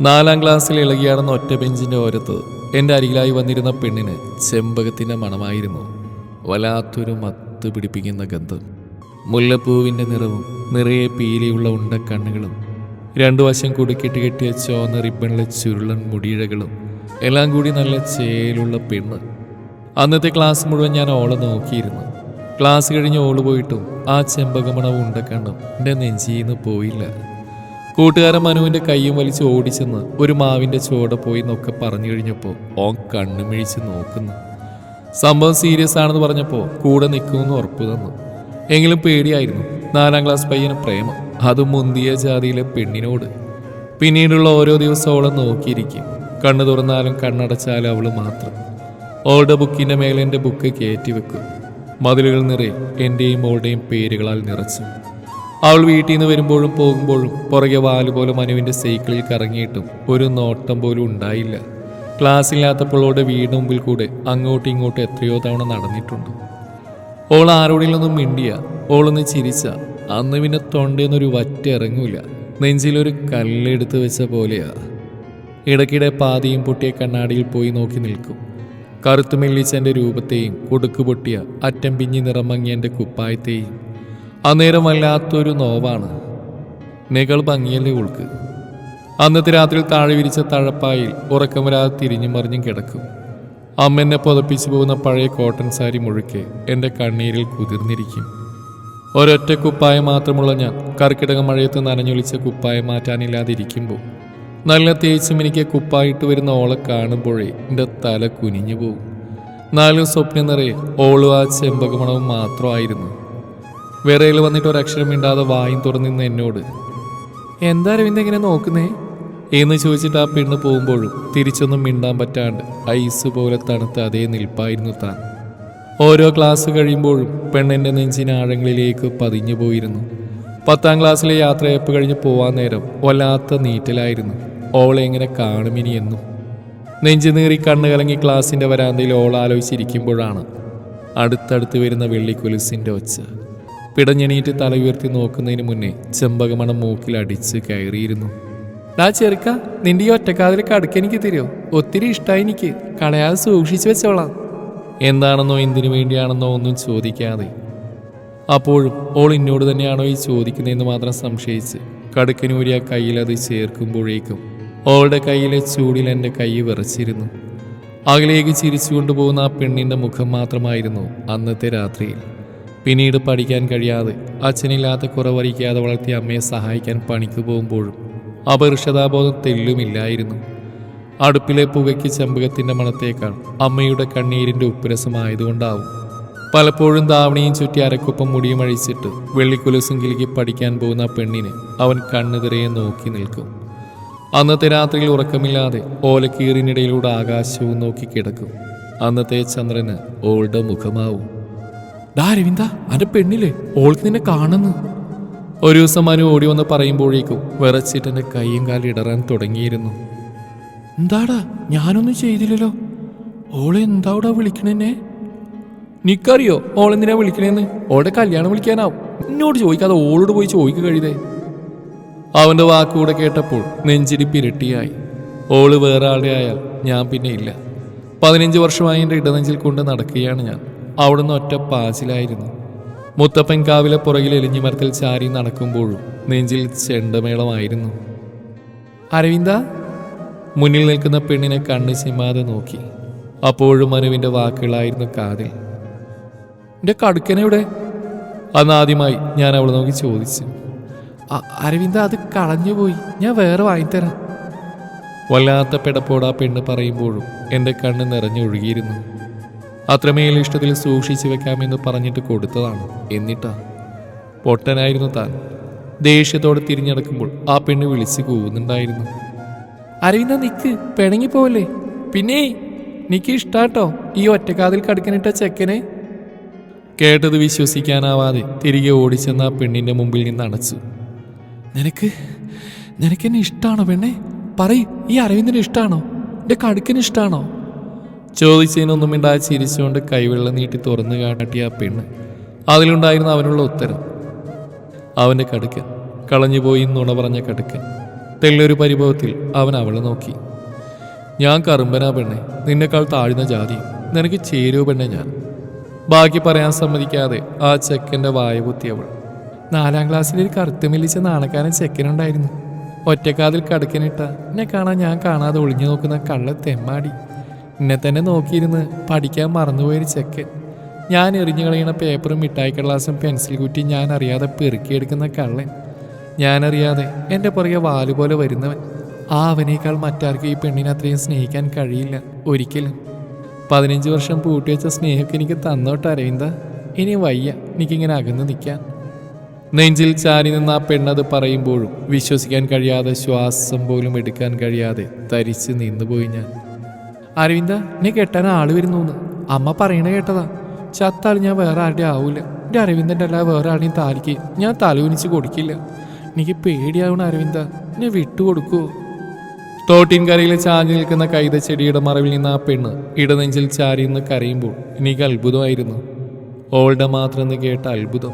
നാലാം ക്ലാസ്സിൽ ഇളകിയാടുന്ന ഒറ്റ ബെഞ്ചിന്റെ ഓരത്ത് എന്റെ അരികിലായി വന്നിരുന്ന പെണ്ണിന് ചെമ്പകത്തിന്റെ മണമായിരുന്നു. വല്ലാത്തൊരു മത്ത് പിടിപ്പിക്കുന്ന ഗന്ധം. മുല്ലപ്പൂവിന്റെ നിറവും നിറയെ പീലിയുള്ള ഉണ്ട കണ്ണുകളും രണ്ടു വശം കുടുക്കിട്ട് കെട്ടിയ ചോന്ന റിബണിലെ ചുരുളൻ മുടിയിഴകളും എല്ലാം കൂടി നല്ല ചേലുള്ള പെണ്ണ്. അന്നത്തെ ക്ലാസ് മുഴുവൻ ഞാൻ ഓളെ നോക്കിയിരുന്നു. ക്ലാസ് കഴിഞ്ഞ് ഓൾ പോയിട്ടും ആ ചെമ്പകമണവും ഉണ്ടക്കണ്ണും എന്റെ നെഞ്ചിന്ന് പോയില്ല. കൂട്ടുകാരൻ മനുവിന്റെ കൈയും വലിച്ച് ഓടിച്ചെന്ന് ഒരു മാവിന്റെ ചോട പോയി എന്നൊക്കെ പറഞ്ഞു കഴിഞ്ഞപ്പോൾ ഓൻ കണ്ണുമിഴിച്ച് നോക്കുന്നു. സംഭവം സീരിയസ് ആണെന്ന് പറഞ്ഞപ്പോൾ കൂടെ നിൽക്കുമെന്ന് ഉറപ്പ് തന്നു. എങ്കിലും പേടിയായിരുന്നു. നാലാം ക്ലാസ് പയ്യന് പ്രേമം. അത് മുന്തിയ ജാതിയിലെ പെണ്ണിനോട്. പിന്നീടുള്ള ഓരോ ദിവസവും അവളെ നോക്കിയിരിക്കും. കണ്ണു തുറന്നാലും കണ്ണടച്ചാലും അവൾ മാത്രം. ഓളുടെ ബുക്കിന്റെ മേലെ എന്റെ ബുക്ക് കയറ്റി വെക്കും. മതിലുകൾ നിറയെ എന്റെയും ഓളുടെയും പേരുകളാൽ നിറച്ചു. അവൾ വീട്ടിൽ നിന്ന് വരുമ്പോഴും പോകുമ്പോഴും പുറകെ വാൽ പോലെ മനുവിന്റെ സൈക്കിളിൽ കറങ്ങിയിട്ടും ഒരു നോട്ടം പോലും ഉണ്ടായില്ല. ക്ലാസ്സില്ലാത്തപ്പോൾ അവളുടെ വീടിന് മുമ്പിൽ കൂടെ അങ്ങോട്ടും ഇങ്ങോട്ടും എത്രയോ തവണ നടന്നിട്ടുണ്ട്. ഓൾ ആരോടെങ്കിലൊന്നും മിണ്ടിയ ഓളൊന്ന് ചിരിച്ച അന്ന് പിന്നെ തൊണ്ടെന്നൊരു വറ്റ ഇറങ്ങൂല. നെഞ്ചിലൊരു കല്ലെടുത്ത് വെച്ച പോലെയാ. ഇടയ്ക്കിടെ പാതിയും പൊട്ടിയ കണ്ണാടിയിൽ പോയി നോക്കി നിൽക്കും. കറുത്തുമെല്ലിച്ച എന്റെ രൂപത്തെയും കൊടുക്കു പൊട്ടിയ അറ്റം പിഞ്ഞി നിറം മങ്ങിയ എന്റെ കുപ്പായത്തെയും അന്നേരം വല്ലാത്തൊരു നോവാണ്. നികൾ ഭംഗിയല്ലേ ഉൾക്ക്. അന്നത്തെ രാത്രിയിൽ താഴെ വിരിച്ച തഴപ്പായിൽ ഉറക്കം വരാതെ തിരിഞ്ഞും മറിഞ്ഞും കിടക്കും. അമ്മ എന്നെ പുതപ്പിച്ചു പോകുന്ന പഴയ കോട്ടൺ സാരി മുഴുക്കെ എന്റെ കണ്ണീരിൽ കുതിർന്നിരിക്കും. ഒരൊറ്റ കുപ്പായം മാത്രമുള്ള ഞാൻ കർക്കിടക മഴയത്ത് നനഞ്ഞൊലിച്ച കുപ്പായം മാറ്റാനില്ലാതിരിക്കുമ്പോൾ നല്ല തേച്ചും എനിക്ക് കുപ്പായിട്ട് വരുന്ന ഓളെ കാണുമ്പോഴേ എന്റെ തല കുനിഞ്ഞു പോകും നാലും സ്വപ്നം നിറയെ ഓളും ആ ചെമ്പകമണവും മാത്രമായിരുന്നു. വിറയിൽ വന്നിട്ട് ഒരക്ഷരം മിണ്ടാതെ വായും തുറന്നിന്ന് എന്നോട്. എന്താ രവിന്ദ ഇങ്ങനെ നോക്കുന്നേ? എന്ന് ചോദിച്ചിട്ട് ആ പെണ്ണ് പോകുമ്പോഴും തിരിച്ചൊന്നും മിണ്ടാൻ പറ്റാണ്ട് ഐസ് പോലെ തണുത്ത അതേ നിൽപ്പായിരുന്നു താൻ. ഓരോ ക്ലാസ് കഴിയുമ്പോഴും പെണ്ണിന്റെ നെഞ്ചിന് ആഴങ്ങളിലേക്ക് പതിഞ്ഞു പോയിരുന്നു. പത്താം ക്ലാസ്സിലെ യാത്രയപ്പ് കഴിഞ്ഞ് പോവാൻ നേരം വല്ലാത്ത നീറ്റലായിരുന്നു. ഓളെ എങ്ങനെ കാണുമിനി എന്നും? നെഞ്ചു നീറി കണ്ണു കലങ്ങി ക്ലാസിന്റെ വരാന്തയിൽ ഓൾ ആലോചിച്ചിരിക്കുമ്പോഴാണ് അടുത്തടുത്ത് വരുന്ന വെള്ളിക്കുലുസിന്റെ ഒച്ച. പിടഞ്ഞെണീറ്റ് തല ഉയർത്തി നോക്കുന്നതിന് മുന്നേ ചെമ്പകമണം മൂക്കിൽ അടിച്ച് കയറിയിരുന്നു. ഡാ ചെറുക്ക നിന്റെ ഈ ഒറ്റക്കാതിൽ കടുക്ക എനിക്ക് തരുമോ ഒത്തിരി ഇഷ്ടമായി എനിക്ക്. കളയാതെ സൂക്ഷിച്ചു വെച്ചോളാം. എന്താണെന്നോ എന്തിനു വേണ്ടിയാണെന്നോ ഒന്നും ചോദിക്കാതെ. അപ്പോഴും ഓൾ ഇന്നോട് തന്നെയാണോ ഈ ചോദിക്കുന്നതെന്ന് മാത്രം സംശയിച്ച് കടുക്കനൂരി ആ കയ്യിൽ അത് ചേർക്കുമ്പോഴേക്കും ഓളുടെ കയ്യിലെ ചൂടിൽ എന്റെ കൈ വിറച്ചിരുന്നു. അകലേക്ക് ചിരിച്ചു കൊണ്ടുപോകുന്ന ആ പെണ്ണിന്റെ മുഖം മാത്രമായിരുന്നു അന്നത്തെ രാത്രിയിൽ. പിന്നീട് പഠിക്കാൻ കഴിയാതെ അച്ഛനില്ലാത്ത കുറവറിയിക്കാതെ വളർത്തിയ അമ്മയെ സഹായിക്കാൻ പണിക്ക് പോകുമ്പോഴും അപരിഷതാബോധം തെല്ലുമില്ലായിരുന്നു. അടുപ്പിലെ പുകയ്ക്ക് ചെമ്പകത്തിന്റെ മണത്തേക്കാൾ അമ്മയുടെ കണ്ണീരിന്റെ ഉപ്പുരസമായതുകൊണ്ടാവും. പലപ്പോഴും ദാവണിയും ചുറ്റി അരക്കൊപ്പം മുടിയും അഴിച്ചിട്ട് വെള്ളിക്കുലസും കിലുക്കി പഠിക്കാൻ പോകുന്ന പെണ്ണിനെ അവൻ കണ്ണുതിരയെ നോക്കി നിൽക്കും. അന്നത്തെ രാത്രിയിൽ ഉറക്കമില്ലാതെ ഓലക്കീറിനിടയിലൂടെ ആകാശവും നോക്കി കിടക്കും. അന്നത്തെ ചന്ദ്രന് ഓളുടെ മുഖമാവും. ഡാ രവിന്ദ അന്റെ പെണ്ണില്ലേ? ഓൾക്ക് നിന്നെ കാണുന്നു. ഒരു ദിവസം മനു ഓടി വന്ന് പറയുമ്പോഴേക്കും വിറച്ചിട്ട് എന്റെ കൈയും കാലും ഇടറാൻ തുടങ്ങിയിരുന്നു. എന്താടാ ഞാനൊന്നും ചെയ്തില്ലല്ലോ. ഓളെ എന്താവിടെ വിളിക്കണെന്നെ നിക്കറിയോ ഓളെന്തിനാ വിളിക്കണേന്ന്? ഓളുടെ കല്യാണം വിളിക്കാനാവും. എന്നോട് ചോദിക്കാതെ ഓളോട് പോയി ചോദിക്കുക കഴിയതേ അവന്റെ വാക്കുകൂടെ കേട്ടപ്പോൾ നെഞ്ചിരിപ്പ് ഇരട്ടിയായി ഓൾ വേറെ ആളുടെ ആയാൽ ഞാൻ പിന്നെ ഇല്ല. പതിനഞ്ച് വർഷമായി എന്റെ ഇടനെഞ്ചിൽ കൊണ്ട് നടക്കുകയാണ് ഞാൻ. അവിടുന്ന് ഒറ്റ പാച്ചിലായിരുന്നു. മുത്തപ്പൻ കാവിലെ പുറകിൽ എലിഞ്ഞു മരത്തിൽ ചാരി നടക്കുമ്പോഴും നെഞ്ചിൽ ചെണ്ടമേളമായിരുന്നു. അരവിന്ദ? മുന്നിൽ നിൽക്കുന്ന പെണ്ണിനെ കണ്ണ് ചിമ്മാതെ നോക്കി. അപ്പോഴും മനുവിന്റെ വാക്കുകളായിരുന്നു കാതിൽ. എന്റെ കടുക്കനെവിടെ അന്ന് ആദ്യമായി ഞാൻ അവളെ നോക്കി ചോദിച്ചു. "അ- അരവിന്ദ അത് കളഞ്ഞുപോയി ഞാൻ വേറെ വാങ്ങിത്തരാം. വല്ലാത്ത പിടപ്പോട് പെണ്ണ് പറയുമ്പോഴും എന്റെ കണ്ണ് നിറഞ്ഞൊഴുകിയിരുന്നു. അത്രമേൽ ഇഷ്ടത്തിൽ സൂക്ഷിച്ചു വെക്കാമെന്ന് പറഞ്ഞിട്ട് കൊടുത്തതാണ്. എന്നിട്ടാ? പൊട്ടനായിരുന്നു താൻ. ദേഷ്യത്തോടെ തിരിഞ്ഞടക്കുമ്പോൾ ആ പെണ്ണ് വിളിച്ചു കൂവുന്നുണ്ടായിരുന്നു. അരവിന്ദ നിക്ക് പിണങ്ങി പോവല്ലേ? പിന്നെ നിക്ക് ഇഷ്ടാട്ടോ ഈ ഒറ്റക്കാതിൽ കടക്കനിട്ട ചെക്കനെ? കേട്ടത് വിശ്വസിക്കാനാവാതെ തിരികെ ഓടിച്ചെന്ന ആ പെണ്ണിന്റെ മുമ്പിൽ നിന്ന് അണച്ചു. നിനക്ക് നിനക്കെന്നെ ഇഷ്ടാണോ പെണ്ണെ? പറയ് ഈ അരവിന്ദന് ഇഷ്ടാണോ? എന്റെ കടുക്കന് ഇഷ്ടാണോ? ചോദിച്ചതിനൊന്നും മിണ്ടാതെ ചിരിച്ചുകൊണ്ട് കൈവെള്ളം നീട്ടി തുറന്നു കാട്ടിയ ആ പെണ്ണ് അതിലുണ്ടായിരുന്ന അവനുള്ള ഉത്തരം. അവന്റെ കടുക്കൻ. കളഞ്ഞുപോയി നുണ പറഞ്ഞ കടുക്കൻ. തെല്ലൊരു പരിഭവത്തിൽ അവൻ അവളെ നോക്കി. ഞാൻ കറുമ്പനാ പെണ്ണെ. നിന്നെക്കാൾ താഴ്ന്ന ജാതി. നിനക്ക് ചേരുവ പെണ്ണെ ഞാൻ. ബാക്കി പറയാൻ സമ്മതിക്കാതെ ആ ചെക്കന്റെ വായ കുത്തിയവൾ നാലാം ക്ലാസ്സിൽ ഒരു കറുത്ത് മെല്ലിച്ച നാണക്കാരൻ ചെക്കനുണ്ടായിരുന്നു. ഒറ്റക്കാതിൽ കടക്കനിട്ട. എന്നെ കാണാൻ ഞാൻ കാണാതെ ഒളിഞ്ഞു നോക്കുന്ന കള്ള തെമ്മാടി. എന്നെ തന്നെ നോക്കിയിരുന്ന് പഠിക്കാൻ മറന്നുപോയൊരു ചെക്കൻ. ഞാൻ എറിഞ്ഞു കളയുന്ന പേപ്പറും മിഠായി കടലാസും പെൻസിൽ കുറ്റി ഞാൻ അറിയാതെ പെറുക്കിയെടുക്കുന്ന കള്ളൻ. ഞാനറിയാതെ എന്റെ പുറകെ വാലുപോലെ വരുന്നവൻ. ആ അവനേക്കാൾ മറ്റാർക്കും ഈ പെണ്ണിനെ അത്രയും സ്നേഹിക്കാൻ കഴിയില്ല ഒരിക്കലും. പതിനഞ്ച് വർഷം പൂട്ടിവെച്ച സ്നേഹമൊക്കെ എനിക്ക് തന്നോട്ട് അരവിന്ദ. ഇനി വയ്യ എനിക്കിങ്ങനെ അകന്ന് നിൽക്കാൻ നെഞ്ചിൽ ചാരി നിന്ന് ആ പെണ്ണത് പറയുമ്പോഴും വിശ്വസിക്കാൻ കഴിയാതെ ശ്വാസം പോലും എടുക്കാൻ കഴിയാതെ തരിച്ച് നിന്നുപോയി ഞാൻ. അരവിന്ദ എന്നെ കെട്ടാൻ ആൾ വരുന്നു അമ്മ പറയണ കേട്ടതാ. ചത്താൽ ഞാൻ വേറെ ആരുടെ ആവൂല എന്റെ അരവിന്ദന്റെ അല്ല വേറെ ആരുടെയും താലിക്ക് ഞാൻ തലകുനിച്ച് കൊടുക്കില്ല. എനിക്ക് പേടിയാവണ അരവിന്ദ. എന്നെ വിട്ടുകൊടുക്കുവോ തോട്ടിൻകരയിൽ ചാഞ്ഞു നിൽക്കുന്ന കൈത ചെടിയുടെ മറവിൽ നിന്ന് ആ പെണ്ണ് ഇടനെഞ്ചിൽ ചാരി നിന്ന് കരയുമ്പോൾ എനിക്ക് അത്ഭുതമായിരുന്നു. ഓൾഡ മാത്രം കേട്ട അത്ഭുതം.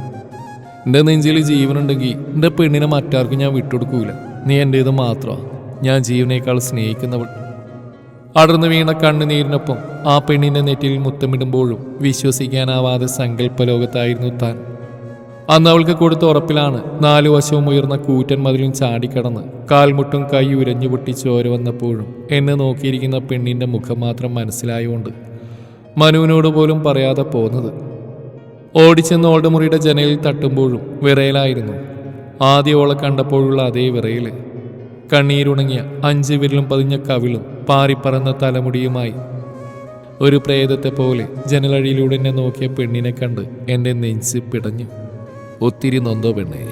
എന്റെ നെഞ്ചിൽ ജീവനുണ്ടെങ്കിൽ എന്റെ പെണ്ണിനെ മറ്റാർക്കും ഞാൻ വിട്ടുകൊടുക്കൂല. നീ എന്റേത് മാത്രമാണ് ഞാൻ ജീവനേക്കാൾ സ്നേഹിക്കുന്നവൾ. അടർന്നു വീണ കണ്ണുനീരിനൊപ്പം ആ പെണ്ണിന്റെ നെറ്റിയിൽ മുത്തമിടുമ്പോഴും വിശ്വസിക്കാനാവാതെ സങ്കല്പ ലോകത്തായിരുന്നു താൻ. അന്ന് അവൾക്ക് കൊടുത്ത ഉറപ്പിലാണ് നാലു വശവും ഉയർന്ന കൂറ്റൻ മതിലും ചാടിക്കടന്ന് കാൽമുട്ടും കൈ ഉരഞ്ഞു പൊട്ടി ചോര വന്നപ്പോഴും എന്നെ നോക്കിയിരിക്കുന്ന പെണ്ണിന്റെ മുഖം മാത്രം മനസ്സിലായോണ്ട് മനുവിനോട് പോലും പറയാതെ പോന്നത്. ഓടിച്ചെന്ന് ഓൾഡ് മുറിയുടെ ജനലിൽ തട്ടുമ്പോഴും വിറയലായിരുന്നു. ആദ്യം ഓളെ കണ്ടപ്പോഴുള്ള അതേ വിറയൽ. കണ്ണീരുണങ്ങിയ അഞ്ച് വിരലും പതിഞ്ഞ കവിളും പാറിപ്പറന്ന തലമുടിയുമായി. ഒരു പ്രേതത്തെ പോലെ ജനലഴിയിലൂടെ എന്നെ നോക്കിയ പെണ്ണിനെ കണ്ട് എന്റെ നെഞ്ച് പിടഞ്ഞു. ഒത്തിരി നൊന്തോ പെണ്ണേ.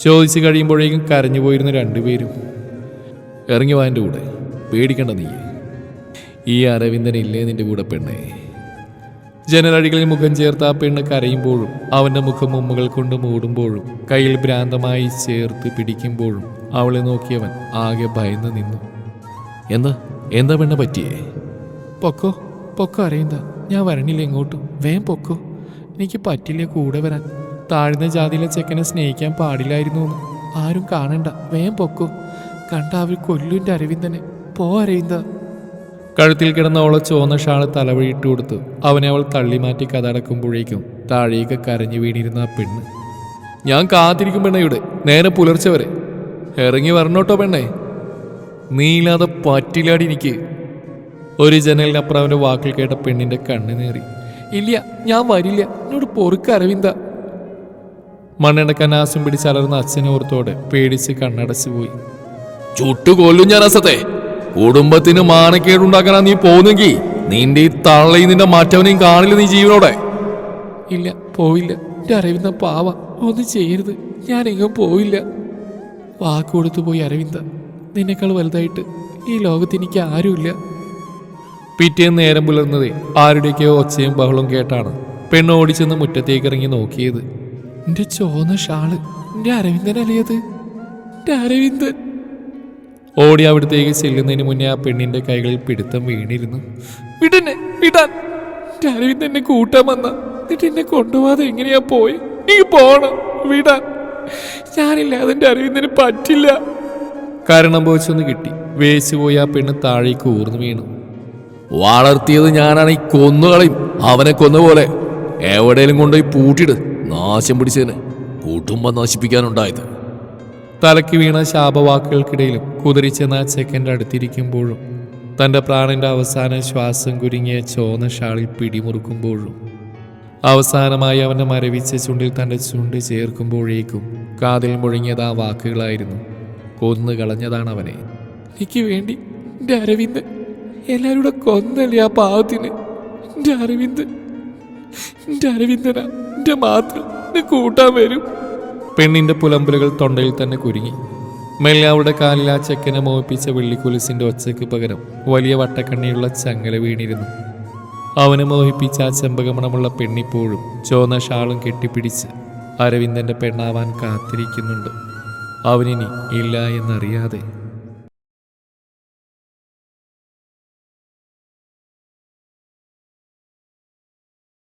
ചോദിച്ചു കഴിയുമ്പോഴേക്കും കരഞ്ഞു പോയിരുന്ന രണ്ടുപേരും ഇറങ്ങി വാന്റെ കൂടെ പേടിക്കണ്ട നീ. ഈ അരവിന്ദൻ ഇല്ലേ നിന്റെ കൂടെ പെണ്ണേ. ജനലഴികളിൽ മുഖം ചേർത്ത് ആ പെണ്ണ് കരയുമ്പോഴും അവന്റെ മുഖം ഉമ്മകൾ കൊണ്ട് മൂടുമ്പോഴും കയ്യിൽ ഭ്രാന്തമായി ചേർത്ത് പിടിക്കുമ്പോഴും അവളെ നോക്കിയവൻ ആകെ ഭയന്ന് നിന്നു. എന്താ? എന്താ പെണ്ണ പറ്റിയേ? പൊക്കോ പൊക്കോ അറിയണ്ട ഞാൻ വരണില്ല ഇങ്ങോട്ടും. വേം പൊക്കോ. എനിക്ക് പറ്റില്ല കൂടെ വരാൻ. താഴ്ന്ന ജാതിയിലെ ചെക്കനെ സ്നേഹിക്കാൻ പാടില്ലായിരുന്നു എന്ന്. ആരും കാണണ്ട. വേം പൊക്കോ. കണ്ട അവർ കൊല്ലുന്റെ അരവിന്ദനെ. പോ അരവിന്ദ. കഴുത്തിൽ കിടന്ന അവളെ ചുവന്ന ഷാൾ തലവഴിയിട്ട് കൊടുത്ത് അവനെ അവൾ തള്ളിമാറ്റി കഥടക്കുമ്പോഴേക്കും താഴേക്ക് കരഞ്ഞു വീണിരുന്ന ആ പെണ്ണ്. ഞാൻ കാത്തിരിക്കും പെണ്ണയുടെ നേരെ പുലർച്ചെ വരെ. ഇറങ്ങി വരണോട്ടോ പെണ്ണേ. നീയില്ലാതെ പറ്റില്ലാടി എനിക്ക്. ഒരു ജനലിനപ്പുറം അവന്റെ വാക്കിൽ കേട്ട പെണ്ണിന്റെ കണ്ണ് നേറി. ഇല്ല ഞാൻ വരില്ല. എന്നോട് പൊറുക്ക് അരവിന്ദ. മണ്ണിടക്കാൻ നാശം പിടിച്ചലർന്ന അച്ഛനോർത്തോടെ പേടിച്ച് കണ്ണടച്ചു പോയി. ചുട്ടുകൊല്ലും ഞാൻ അസത്തെ. കുടുംബത്തിന് മാനക്കേടുണ്ടാക്കാനാ നീ പോകുന്നെങ്കിൽ നിന്റെ ഈ തള്ളയും നിന്റെ മറ്റവനെയും കാണില്ല നീ ജീവനോടെ. ഇല്ല പോയില്ല എന്റെ അരവിന്ദ പാവ ഒന്നും ചെയ്യരുത്. ഞാനെങ്ങും പോവില്ല. വാക്ക് കൊടുത്തുപോയി അരവിന്ദ. നിന്നേക്കാൾ വലുതായിട്ട് ഈ ലോകത്ത് എനിക്ക് ആരുമില്ല. പിറ്റേ നേരം പുലർന്നതേ ആരുടെയൊക്കെയോ ഒച്ചയും ബഹളവും കേട്ടാണ് പെണ്ണ് ഓടിച്ചെന്ന് മുറ്റത്തേക്ക് ഇറങ്ങി നോക്കിയത്. എന്റെ ചോന്ന ഷാൾ എന്റെ അരവിന്ദൻ അത് എന്റെ അരവിന്ദൻ ഓടി അവിടത്തേക്ക് ചെല്ലുന്നതിന് മുന്നേ ആ പെണ്ണിന്റെ കൈകളിൽ പിടുത്തം വീണിരുന്നു. വിടന്നെ വിടാൻ. അരവിന്ദൻ എന്നെ കൂട്ടാൻ വന്ന. എന്നിട്ട് എന്നെ കൊണ്ടുപോകാതെ എങ്ങനെയാ പോയി? നീ പോണം വിടാൻ. ഞാനില്ലാതെ എന്റെ അരവിന്ദന് പറ്റില്ല. കാരണം പോയിച്ചൊന്ന് കിട്ടി. വേച്ചുപോയി ആ പെണ്ണ് താഴേക്ക് ഊർന്നു വീണു. വളർത്തിയത് ഞാനാണ് ഈ കൊന്നുകളയും അവനെ കൊന്ന പോലെ. എവിടെയും കൊണ്ടുപോയി പൂട്ടിട്. നാശം പിടിച്ചതിന് കുടുംബം നശിപ്പിക്കാനുണ്ടായത്. തലയ്ക്ക് വീണ ശാപവാക്കുകൾക്കിടയിലും കുതിരിച്ചെന്ന ചെക്കന്റെ അടുത്തിരിക്കുമ്പോഴും തന്റെ പ്രാണിന്റെ അവസാന ശ്വാസം കുരുങ്ങിയ ചോന്ന ഷാളിൽ പിടിമുറുക്കുമ്പോഴും അവസാനമായി അവന്റെ മരവിച്ച ചുണ്ടിൽ തന്റെ ചുണ്ട് ചേർക്കുമ്പോഴേക്കും കാതിൽ മുഴങ്ങിയത് ആ വാക്കുകളായിരുന്നു. കൊന്നു കളഞ്ഞതാണ് അവനെ. എനിക്ക് വേണ്ടി എന്റെ അരവിന്ദ് എല്ലാവരും കൂടെ കൊന്നല്ലേ ആ പാവത്തിന്? എന്റെ അരവിന്ദ് എന്റെ അരവിന്ദനാ എന്റെ മാത്രം കൂട്ടാൻ വരും. പെണ്ണിന്റെ പുലമ്പലുകൾ തൊണ്ടയിൽ തന്നെ കുരുങ്ങി. മെല്ലെ അവളുടെ കാലിൽ ആ ചെക്കനെ മോഹിപ്പിച്ച വെള്ളിക്കുലിസിന്റെ ഒച്ചയ്ക്ക് പകരം വലിയ വട്ടക്കണ്ണിയുള്ള ചങ്ങല വീണിരുന്നു. അവനെ മോഹിപ്പിച്ച ആ ചെമ്പകമണമുള്ള പെണ്ണിപ്പോഴും ചോന്ന ഷാളും കെട്ടിപ്പിടിച്ച് അരവിന്ദന്റെ പെണ്ണാവാൻ കാത്തിരിക്കുന്നുണ്ട്. അവനിനി ഇല്ല എന്നറിയാതെ